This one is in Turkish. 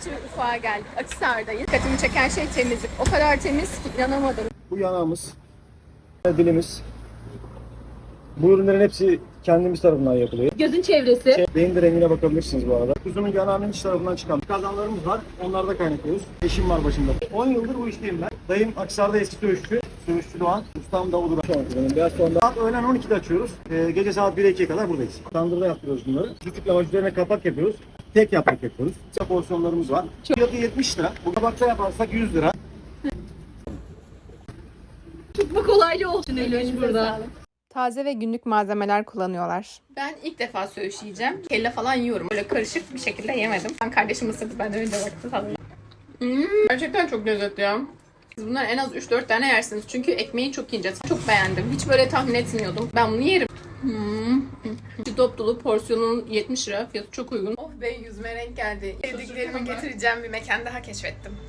Balıkçı Ufak'a geldik. Akisar'dayız. Dikkatimi çeken şey temizlik. O kadar temiz ki inanamadım. Bu yanağımız, dilimiz. Bu ürünlerin hepsi kendimiz tarafından yapılıyor. Gözün çevresi. Şey, beyin de rengine bakabilirsiniz bu arada. Kuzunun yanağının iç tarafından çıkan kazanlarımız var. Onları da kaynaklıyoruz. Eşim var başında. 10 yıldır bu işteyim ben. Dayım Aksar'da eski söğüşçü. Söğüşçü Doğan. Ustam Davul Duran. Şu an benim beyaz sonda. Saat öğlen 12'de açıyoruz. Ee, gece saat 1'e 2'ye kadar buradayız. Tandırda yapıyoruz bunları. Sütlük lavaş üzerine kapak yapıyoruz. Tek yaprak yapıyoruz. Kısa porsiyonlarımız var. Fiyatı 70 lira. Bu kabakta yaparsak 100 lira. Tutma kolaylığı olsun Eylül burada. Taze ve günlük malzemeler kullanıyorlar. Ben ilk defa söğüş yiyeceğim. Kelle falan yiyorum. Böyle karışık bir şekilde yemedim. Ben kardeşim ısırdı. Ben önce baktım. Hmm, gerçekten çok lezzetli ya. Siz bunlar en az 3-4 tane yersiniz. Çünkü ekmeği çok ince. Çok beğendim. Hiç böyle tahmin etmiyordum. Ben bunu yerim. Hmm. Dop dolu porsiyonun 70 lira. Fiyatı çok uygun. Be yüzüme renk geldi. Sevdiklerimi getireceğim bir mekan daha keşfettim.